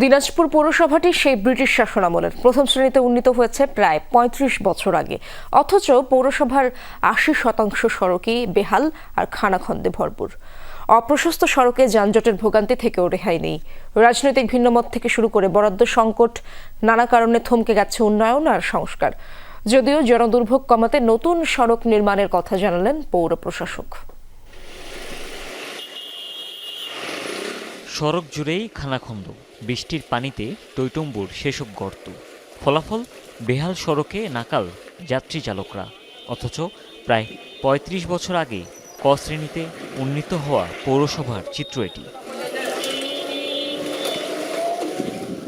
দিনাজপুর পৌরসভাটি সেই ব্রিটিশ শাসনামলের। প্রথম শ্রেণীতে উন্নীত হয়েছে প্রায় পঁয়ত্রিশ বছর আগে। অথচ পৌরসভার আশি শতাংশ সড়কই বেহাল আর খানাখন্দে ভরপুর। অপ্রশস্ত সড়কে যানজটের ভোগান্তি থেকেও রেহাই নেই। রাজনৈতিক ভিন্নমত থেকে শুরু করে বরাদ্দ সংকট, নানা কারণে থমকে গেছে উন্নয়ন আর সংস্কার। যদিও জনদুর্ভোগ কমাতে নতুন সড়ক নির্মাণের কথা জানালেন পৌর প্রশাসক। সড়ক জুড়েই খানাখন্দ। বৃষ্টির পানিতে টৈটম্বুর সেসব গর্ত। ফলাফল, বেহাল সড়কে নাকাল যাত্রী চালকরা। অথচ প্রায় ৩৫ বছর আগে ক শ্রেণীতে উন্নীত হওয়া পৌরসভার চিত্র এটি।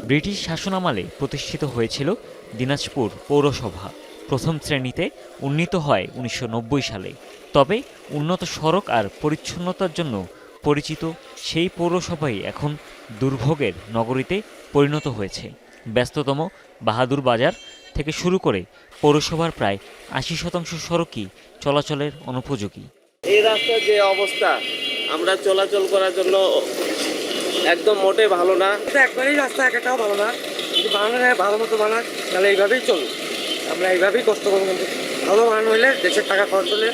ব্রিটিশ শাসনামলে প্রতিষ্ঠিত হয়েছিল দিনাজপুর পৌরসভা। প্রথম শ্রেণীতে উন্নীত হয় উনিশশো নব্বই সালে। তবে উন্নত সড়ক আর পরিচ্ছন্নতার জন্য পরিচিত সেই পৌরসভাই এখন দুর্ভোগের নগরীতে পরিণত হয়েছে। ব্যস্ততম বাহাদুর বাজার থেকে শুরু করে পৌরসভার প্রায় আশি শতাংশ সড়কই চলাচলের অনুপযোগী। এই রাস্তার যে অবস্থা আমরা চলাচল করার জন্য একদম মোটে ভালো না। একবারেই রাস্তা একটাও ভালো না। যদি বানানো ভালো মতো বানাক তাহলে এইভাবেই চলুন আমরা এইভাবেই কষ্ট করব কিন্তু। ভালো বানানো হলে দেশের টাকা খরচ হলে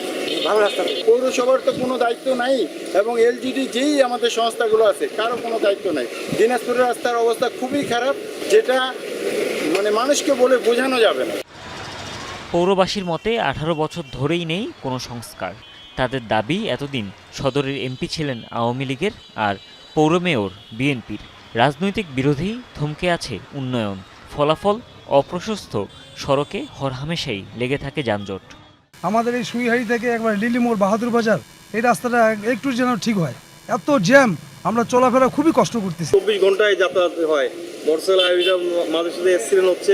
ভালো রাস্তা পৌরসভার তো কোনো দায়িত্ব নাই এবং এলজিডি যেই আমাদের সংস্থাগুলো আছে কারও কোনো দায়িত্ব নাই। দিনাজপুরের রাস্তার অবস্থা খুবই খারাপ যেটা মানে মানুষকে বলে বোঝানো যাবে না। পৌরবাসীর মতে আঠারো বছর ধরেই নেই কোনো সংস্কার। তাদের দাবি এতদিন সদরের এমপি ছিলেন আওয়ামী লীগের আর পৌর মেয়র বিএনপির রাজনৈতিক বিরোধী থমকে আছে উন্নয়ন ফলাফল অপ্রশস্ত সড়কে হরহামেশাই লেগে থাকে যানজট। আমাদের এই সুইহারি থেকে একবার লিলিমোড় বাহাদুর বাজার এই রাস্তাটা একটু যেন ঠিক হয়। এত জ্যাম আমরা চলাফেরা খুবই কষ্ট করতেছি। চব্বিশ ঘন্টায় যাতায়াত হয়। বর্ষালা মাঝে সাথে অ্যাক্সিডেন্ট হচ্ছে।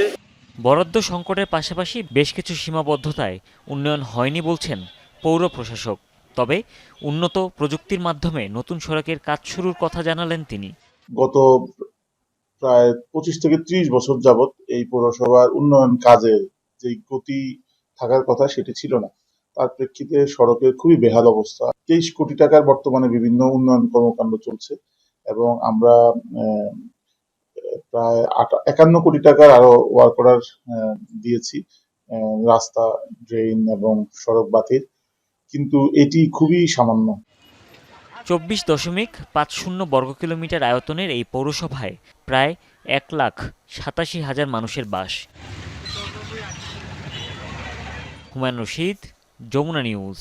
বরাদ্দ সংকটের পাশাপাশি বেশ কিছু সীমাবদ্ধতায় উন্নয়ন হয়নি বলছেন পৌর প্রশাসক। তবে উন্নত প্রযুক্তির মাধ্যমে নতুন সড়কের কাজ শুরুর কথা জানালেন তিনি। গত প্রায় পঁচিশ থেকে ত্রিশ বছর যাবত এই পৌরসভার উন্নয়ন কাজে যে গতি থাকার কথা সেটি ছিল না। তার প্রেক্ষিতে সড়কের খুবই বেহাল অবস্থা। তেইশ কোটি টাকার বর্তমানে বিভিন্ন উন্নয়ন কর্মকাণ্ড চলছে এবং আমরা প্রায় একান্ন কোটি টাকার আরও ওয়ার্ক অর্ডার দিয়েছি রাস্তা, ড্রেন এবং সড়ক বাতির। কিন্তু এটি খুবই সামান্য। চব্বিশ দশমিক পাঁচ শূন্য বর্গ কিলোমিটার আয়তনের এই পৌরসভায় প্রায় এক লাখ সাতাশি হাজার মানুষের বাস। হুমায়ুন রশিদ, যমুনা নিউজ।